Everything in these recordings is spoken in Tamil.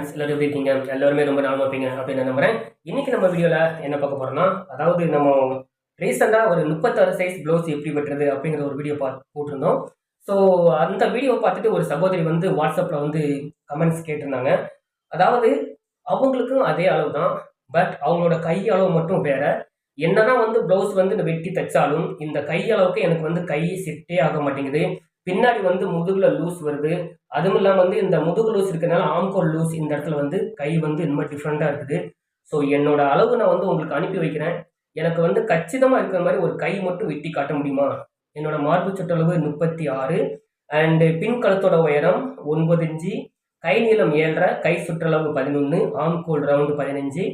ஃப்ரெண்ட்ஸ் எல்லாரும் எப்படி இருக்கீங்க? எல்லாருமே ரொம்ப நாள் வைப்பீங்க அப்படின்னு நான் நம்புறேன். நம்ம வீடியோவில் என்ன பார்க்க போகிறோம்னா அதாவது நம்ம ரீசெண்டாக ஒரு முப்பத்தாறு சைஸ் ப்ளவுஸ் எப்படி வெட்டுறது அப்படிங்கிற ஒரு வீடியோ பார்த்து போட்டிருந்தோம். ஸோ அந்த வீடியோ பார்த்துட்டு ஒரு சகோதரி வந்து வாட்ஸ்அப்பில் வந்து கமெண்ட்ஸ் கேட்டிருந்தாங்க. அதாவது அவங்களுக்கும் அதே அளவு தான் பட் அவங்களோட கை அளவு மட்டும் வேற. என்னதான் வந்து ப்ளவுஸ் வந்து வெட்டி தைச்சாலும் இந்த கை அளவுக்கு எனக்கு வந்து கை செட்டே ஆக மாட்டேங்குது. பின்னாடி வந்து முதுகுல லூஸ் வருது. அதுவும் இல்லாமல் வந்து இந்த முதுகு லூஸ் இருக்கிறனால ஆம்கோல் லூஸ் இந்த இடத்துல வந்து கை வந்து இன்னும் டிஃப்ரெண்ட்டாக இருக்குது. ஸோ என்னோட அளவு நான் வந்து உங்களுக்கு அனுப்பி வைக்கிறேன். எனக்கு வந்து கச்சிதமாக இருக்கிற மாதிரி ஒரு கை மட்டும் வெட்டி காட்ட முடியுமா? என்னோட மார்பு சுற்றளவு முப்பத்தி ஆறு. அண்டு பின் கழுத்தோட உயரம் ஒன்பது இன்ச்சு. கை நீளம் ஏழரை கை சுற்றளவு பதினொன்று ஆம்கோல் ரவுண்டு பதினஞ்சு.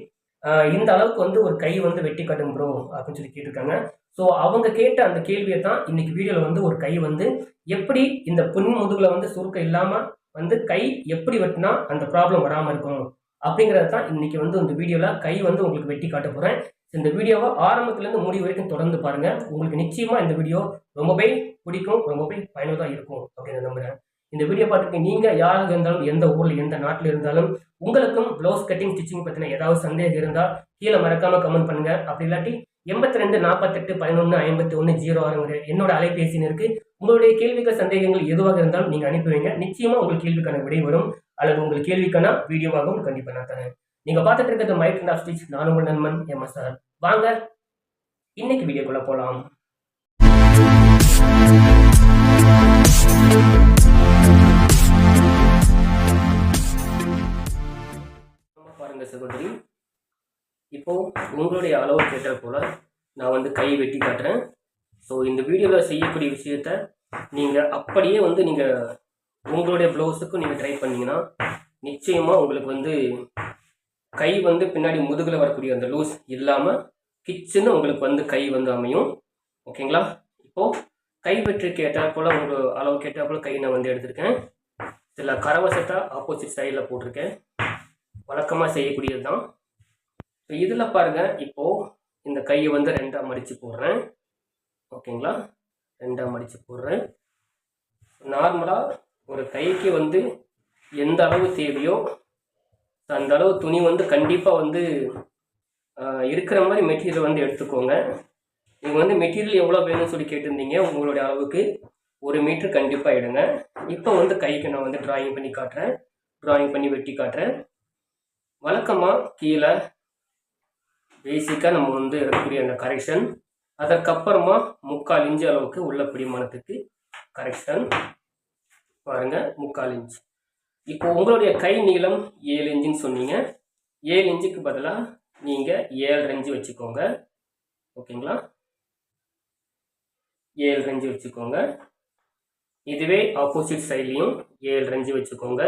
இந்த அளவுக்கு வந்து ஒரு கை வந்து வெட்டி காட்டும் ப்ரோ அப்படின்னு சொல்லி கேட்டிருக்காங்க. ஸோ அவங்க கேட்ட அந்த கேள்வியை தான் இன்னைக்கு வீடியோவில் வந்து ஒரு கை வந்து எப்படி இந்த புன் முதுகில் வந்து சுருக்கம் இல்லாமல் வந்து கை எப்படி வெட்டினா அந்த ப்ராப்ளம் வராமல் இருக்கும் அப்படிங்கிறத தான் இன்னைக்கு வந்து இந்த வீடியோவில் கை வந்து உங்களுக்கு வெட்டி காட்ட போகிறேன் இந்த வீடியோவை ஆரம்பத்துலேருந்து முடிவு வரைக்கும் தொடர்ந்து பாருங்கள் உங்களுக்கு நிச்சயமாக இந்த வீடியோ ரொம்பவே பிடிக்கும் ரொம்பவே பயனுள்ளதாக இருக்கும் அப்படின்னு நம்புகிறேன் இந்த வீடியோ பார்த்துக்கு நீங்கள் யாராக இருந்தாலும் எந்த ஊரில் எந்த நாட்டில் இருந்தாலும் உங்களுக்கும் ப்ளவுஸ் கட்டிங் ஸ்டிச்சிங் பற்றின ஏதாவது சந்தேகம் இருந்தால் கீழே மறக்காமல் கமெண்ட் பண்ணுங்கள் அப்படி இல்லாட்டி எண்பத்தி ரெண்டு நாற்பத்தெட்டு பதினொன்று ஐம்பத்தி ஒன்று ஜீரோ ஆறுங்கிற என்னோட அலைபேசி இருக்கு. உங்களுடைய கேள்விகள் சந்தேகங்கள் எதுவாக இருந்தாலும் நீங்கள் அனுப்பி வைங்க. உங்கள் கேள்விக்கான விடை வரும். அல்லது உங்கள் கேள்விக்கான வீடியோவாகவும் கண்டிப்பாக நான் தரேன். நீங்கள் பார்த்துட்டு இருக்கிறது மைக் அண்ட் ஸ்டிச் நான் உங்கள் நண்பன் எம் சார் வாங்க இன்னைக்கு வீடியோக்குள்ள போகலாம் பாருங்க சகோதரி. இப்போ உங்களுடைய அளவு கேட்டால் போல நான் வந்து கை வெட்டி காட்டுறேன். ஸோ இந்த வீடியோவில் செய்யக்கூடிய விஷயத்த நீங்கள் அப்படியே வந்து நீங்கள் உங்களுடைய ப்ளவுஸுக்கும் நீங்கள் ட்ரை பண்ணிங்கன்னா நிச்சயமாக உங்களுக்கு வந்து கை வந்து பின்னாடி முதுகில் வரக்கூடிய அந்த லூஸ் இல்லாமல் கிச்சன்னு உங்களுக்கு வந்து கை வந்து அமையும். ஓகேங்களா இப்போது கை வெற்றி கேட்டால் போல் உங்கள் அளவு கேட்டால் போல் கை நான் வந்து எடுத்திருக்கேன். சில கரவசத்தை ஆப்போசிட் சைடில் போட்டிருக்கேன். வழக்கமாக செய்யக்கூடியது தான் ஸோ இதில் பாருங்கள் இப்போது இந்த கையை வந்து ரெண்டாக மடித்து போடுறேன். ஓகேங்களா? ரெண்டாக மடித்து போடுறேன். நார்மலாக ஒரு கைக்கு வந்து எந்த அளவு தேவையோ அந்த அளவு துணி வந்து கண்டிப்பாக வந்து இருக்கிற மாதிரி மெட்டீரியல் வந்து எடுத்துக்கோங்க. நீங்கள் வந்து மெட்டீரியல் எவ்வளோ வேணும்னு சொல்லி கேட்டிருந்தீங்க உங்களுடைய அளவுக்கு ஒரு மீட்ரு கண்டிப்பாக எடுங்க. இப்போ வந்து கைக்கு நான் வந்து டிராயிங் பண்ணி காட்டுறேன். டிராயிங் பண்ணி வெட்டி காட்டுறேன். வழக்கமாக கீழே பேசிக்காக நம்ம வந்து எடுக்கக்கூடிய அந்த கரெக்ஷன் அதற்கப்புறமா முக்கால் இன்ச்சு அளவுக்கு உள்ள பிடிமானத்துக்கு கரெக்ஷன் பாருங்கள் முக்கால் இன்ச் இப்போ உங்களுடைய கை நீளம் ஏழு இன்ச்சுன்னு சொன்னீங்க. ஏழு இன்ச்சுக்கு பதிலாக நீங்கள் ஏழு இன்ச்சு வச்சுக்கோங்க. ஓகேங்களா? ஏழு இன்ச்சு வச்சுக்கோங்க. இதுவே ஆப்போசிட் சைட்லேயும் ஏழு இன்ச்சு வச்சுக்கோங்க.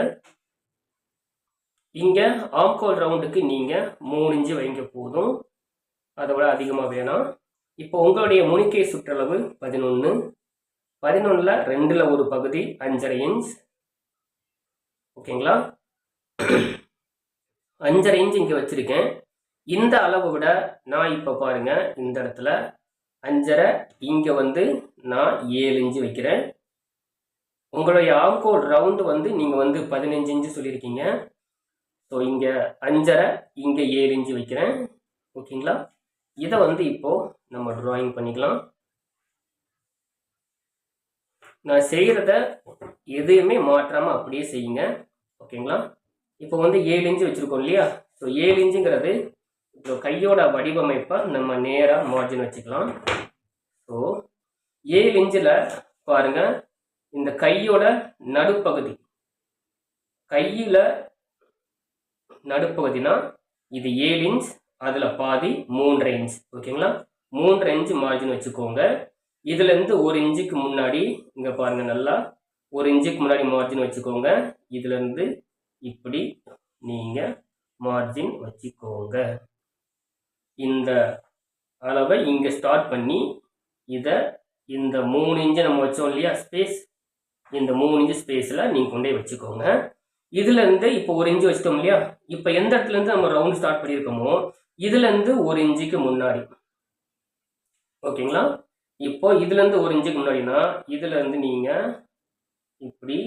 இங்கே ஆம்கோல் ரவுண்டுக்கு நீங்கள் மூணு இன்ச்சு வைங்க போதும். அதை விட அதிகமாக வேணாம். இப்போ உங்களுடைய முனிக்கை சுற்றளவு பதினொன்று பதினொன்றில் ரெண்டில் ஒரு பகுதி அஞ்சரை இன்ச் ஓகேங்களா? அஞ்சரை இன்ச் இங்கே வச்சுருக்கேன். இந்த அளவை விட நான் இப்போ பாருங்கள் இந்த இடத்துல அஞ்சரை இங்கே வந்து நான் ஏழு இன்ச்சு வைக்கிறேன். உங்களுடைய ஆம்கோல் ரவுண்டு வந்து நீங்கள் வந்து பதினஞ்சு இன்ச்சு சொல்லியிருக்கீங்க. ஸோ இங்கே அஞ்சரை இங்கே ஏழு இன்ச்சு வைக்கிறேன். ஓகேங்களா? இதை வந்து இப்போது நம்ம ட்ராயிங் பண்ணிக்கலாம். நான் செய்கிறத எதையுமே மாற்றாமல் அப்படியே செய்யுங்க. ஓகேங்களா? இப்போ வந்து ஏழு இன்ச்சு வச்சுருக்கோம் இல்லையா? ஸோ ஏழு இன்ச்சுங்கிறது இப்போ கையோட வடிவமைப்பை நம்ம நேராக மார்ஜின் வச்சுக்கலாம். ஸோ ஏழு இன்ச்சில் பாருங்கள் இந்த கையோட நடுப்பகுதி. கையில் நடுப்பகுதினா இது ஏழு இன்ச் அதில் பாதி மூன்றரை இன்ச் ஓகேங்களா மூன்று இன்ச் மார்ஜின் வச்சுக்கோங்க. இதுலேருந்து ஒரு இன்ச்சுக்கு முன்னாடி இங்கே பாருங்கள் நல்லா ஒரு இன்ச்சுக்கு முன்னாடி மார்ஜின் வச்சுக்கோங்க. இதுலேருந்து இப்படி நீங்கள் மார்ஜின் வச்சுக்கோங்க. இந்த அளவை இங்கே ஸ்டார்ட் பண்ணி இதை இந்த மூணு இன்ச்சு நம்ம வச்சோம் இல்லையா ஸ்பேஸ் இந்த மூணு இன்ச்சு ஸ்பேஸில் நீங்கள் கொண்டே வச்சுக்கோங்க. இதுலேருந்து இப்போ ஒரு இன்ச்சு வச்சிட்டோம் இல்லையா? இப்போ எந்த இடத்துலேருந்து நம்ம ரவுண்ட் ஸ்டார்ட் பண்ணியிருக்கோமோ இதுலேருந்து ஒரு இன்ச்சுக்கு முன்னாடி. ஓகேங்களா? இப்போ இதுலேருந்து ஒரு இன்ச்சுக்கு முன்னாடினா இதுலேருந்து நீங்கள் இப்படி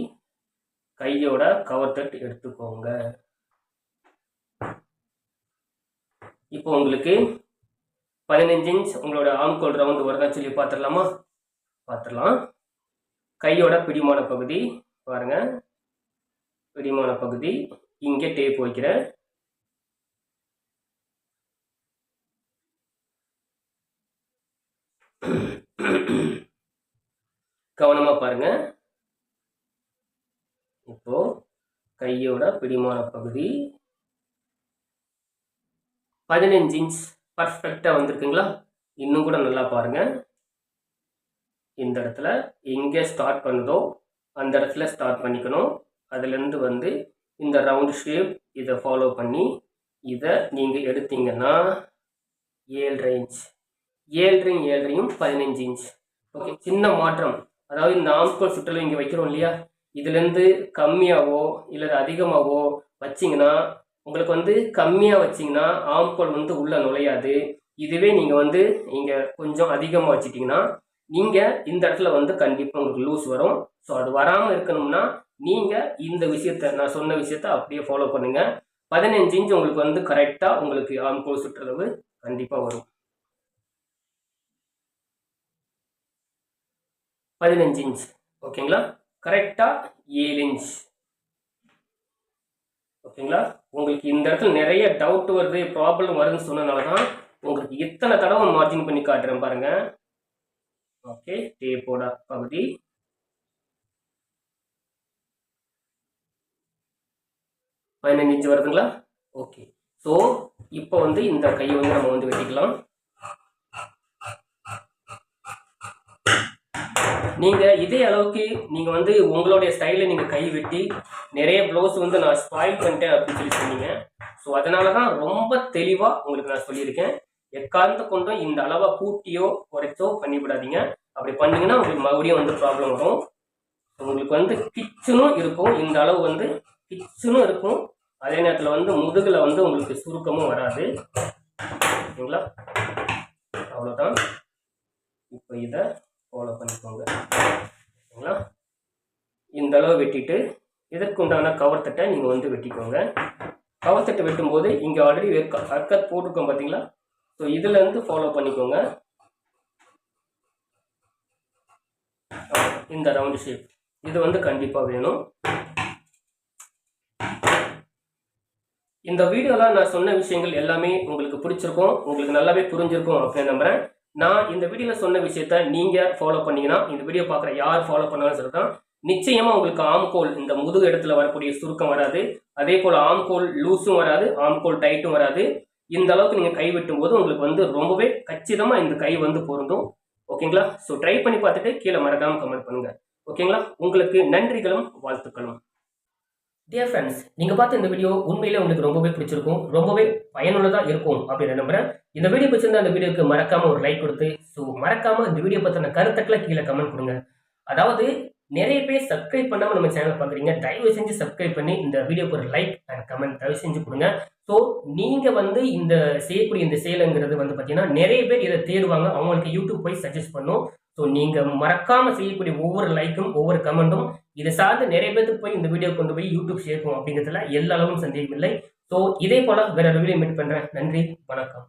கையோட கவர் தட் எடுத்துக்கோங்க. இப்போ உங்களுக்கு பதினஞ்சு இன்ச் உங்களோட ஆம்கோல் ரவுண்டு வருதான்னு சொல்லி பார்த்துடலாமா? பார்த்துடலாம். கையோட பிடிமான பகுதி பாருங்க. பிடிமான பகுதி இங்கே டேப் வைக்கிறேன். கவனமாக பாருங்க. இப்போ கையோட பிடிமான பகுதி. பதினஞ்சு இன்ச் பர்ஃபெக்டாக வந்திருக்குங்களா? இன்னும் கூட நல்லா பாருங்க. இந்த இடத்துல எங்கே ஸ்டார்ட் பண்ணுதோ அந்த இடத்துல ஸ்டார்ட் பண்ணிக்கணும். அதுலேருந்து வந்து இந்த ரவுண்ட் ஷேப் இதை ஃபாலோ பண்ணி இதை நீங்கள் எடுத்தீங்கன்னா ஏழரை இன்ச் ஏழரையும் ஏழரையும் பதினஞ்சு இன்ச் ஓகே சின்ன மாற்றம். அதாவது இந்த ஆம்ஸ்கோல் சுற்றலும் இங்கே வைக்கிறோம் இல்லையா? இதுலேருந்து கம்மியாகவோ இல்லை அதிகமாகவோ வச்சிங்கன்னா உங்களுக்கு வந்து கம்மியாக வச்சிங்கன்னா ஆம்கோல் வந்து உள்ளே நுழையாது. இதுவே நீங்கள் வந்து இங்கே கொஞ்சம் அதிகமாக வச்சுட்டிங்கன்னா நீங்கள் இந்த இடத்துல வந்து கண்டிப்பாக உங்களுக்கு லூஸ் வரும். ஸோ அது வராமல் இருக்கணும்னா நீங்கள் இந்த விஷயத்த நான் சொன்ன விஷயத்த அப்படியே ஃபாலோ பண்ணுங்கள் பதினஞ்சு இன்ச் உங்களுக்கு வந்து கரெக்டாக உங்களுக்கு ஆம்கோல் சுற்றளவு கண்டிப்பாக வரும். பதினஞ்சு இன்ச் ஓகேங்களா கரெக்டாக ஏழு இன்ச் ஓகேங்களா உங்களுக்கு இந்த இடத்துல நிறைய டவுட் வருது ப்ராப்ளம் வருதுன்னு சொன்னதுனால தான் உங்களுக்கு இத்தனை தடவை மார்ஜின் பண்ணி காட்டுறேன் பாருங்கள் ஓகே டேப்போட பகுதி. பதினஞ்சு இன்ச்சு வருதுங்களா? ஓகே. ஸோ இப்போ வந்து இந்த கையை வந்து நம்ம வந்து வெட்டிக்கலாம். நீங்கள் இதே அளவுக்கு நீங்கள் வந்து உங்களுடைய ஸ்டைலில் நீங்கள் கை வெட்டி நிறைய ப்ளவுஸ் வந்து நான் ஸ்பாயில் பண்ணிட்டேன் அப்படின்னு சொல்லி சொன்னீங்க. ஸோ அதனால தான் ரொம்ப தெளிவாக உங்களுக்கு நான் சொல்லியிருக்கேன். எக்காரணத்தை கொண்டும் இந்த அளவை கூட்டியோ குறைச்சோ பண்ணிவிடாதீங்க. அப்படி பண்ணீங்கன்னா உங்களுக்கு மறுபடியும் வந்து ப்ராப்ளம் வரும். உங்களுக்கு வந்து கிச்சனும் இருக்கும். இந்த அளவு வந்து கிச்சனும் இருக்கும். அதே நேரத்தில் வந்து முதுகில் வந்து உங்களுக்கு சுருக்கமும் வராது. ஓகேங்களா அவ்வளோதான் இப்போ இதை ஃபாலோ பண்ணிக்கோங்க. ஓகேங்களா இந்த அளவு வெட்டிட்டு இதற்கு உண்டான கவர் தட்டை நீங்கள் வந்து வெட்டிக்கோங்க. கவர் தட்டை வெட்டும்போது இங்கே ஆல்ரெடி அக்கத் போட்டிருக்கோம் பார்த்தீங்களா ஸோ இதுலேருந்து ஃபாலோ பண்ணிக்கோங்க. இந்த ரவுண்ட் ஷேப் இது வந்து கண்டிப்பாக வேணும். இந்த வீடியோவில் நான் சொன்ன விஷயங்கள் எல்லாமே உங்களுக்கு பிடிச்சிருக்கும். உங்களுக்கு நல்லாவே புரிஞ்சிருக்கும் அப்படின்னு நம்புறேன். நான் இந்த வீடியோவில் சொன்ன விஷயத்த நீங்கள் ஃபாலோ பண்ணீங்கன்னா இந்த வீடியோ பார்க்குற யார் ஃபாலோ பண்ணாலும் சொல்லிட்டான் நிச்சயமாக உங்களுக்கு ஆம்கோல் இந்த முதுகு இடத்துல வரக்கூடிய சுருக்கம் வராது. அதே போல் ஆம்கோல் லூஸும் வராது ஆம்கோல் டைட்டும் வராது. இந்த அளவுக்கு நீங்கள் கை வெட்டும் போது உங்களுக்கு வந்து ரொம்பவே கச்சிதமாக இந்த கை வந்து பொருந்தும். ஓகேங்களா? ஸோ ட்ரை பண்ணி பார்த்துட்டு கீழே மறக்காமல் கமெண்ட் பண்ணுங்கள் ஓகேங்களா? உங்களுக்கு நன்றிகளும் வாழ்த்துக்களும். டியர் ஃப்ரெண்ட்ஸ் நீங்கள் பார்த்த இந்த வீடியோ உண்மையிலே உங்களுக்கு ரொம்பவே பிடிச்சிருக்கும் ரொம்பவே பயனுள்ளதாக இருக்கும் அப்படின்னு நம்புறேன். இந்த வீடியோ பிடிச்சிருந்தா அந்த வீடியோக்கு மறக்காம ஒரு லைக் கொடுத்து ஸோ மறக்காம இந்த வீடியோ பற்றின கருத்துக்களை கீழே கமெண்ட் கொடுங்க. அதாவது நிறைய பேர் சப்ஸ்கிரைப் பண்ணாமல் நம்ம சேனல் பார்க்குறீங்க தயவு செஞ்சு சப்ஸ்கிரைப் பண்ணி இந்த வீடியோக்கு ஒரு லைக் அண்ட் கமெண்ட் தயவு செஞ்சு கொடுங்க. ஸோ நீங்கள் வந்து இந்த செய்யக்கூடிய இந்த செயலுங்கிறது வந்து பார்த்தீங்கன்னா நிறைய பேர் இதை தேடுவாங்க. அவங்களுக்கு யூடியூப் போய் சஜஸ்ட் பண்ணும். ஸோ நீங்கள் மறக்காமல் செய்யக்கூடிய ஒவ்வொரு லைக்கும் ஒவ்வொரு கமெண்ட்டும் இதை சார்ந்து நிறைய பேருக்கு போய் இந்த வீடியோ கொண்டு போய் யூடியூப் சேர்க்கும் அப்படிங்கிறதுல எல்லா அளவும் சந்தேகம் இல்லை ஸோ இதே போல் வேற ஒரு வீடியோ மீட் பண்ணுறேன் நன்றி. வணக்கம்.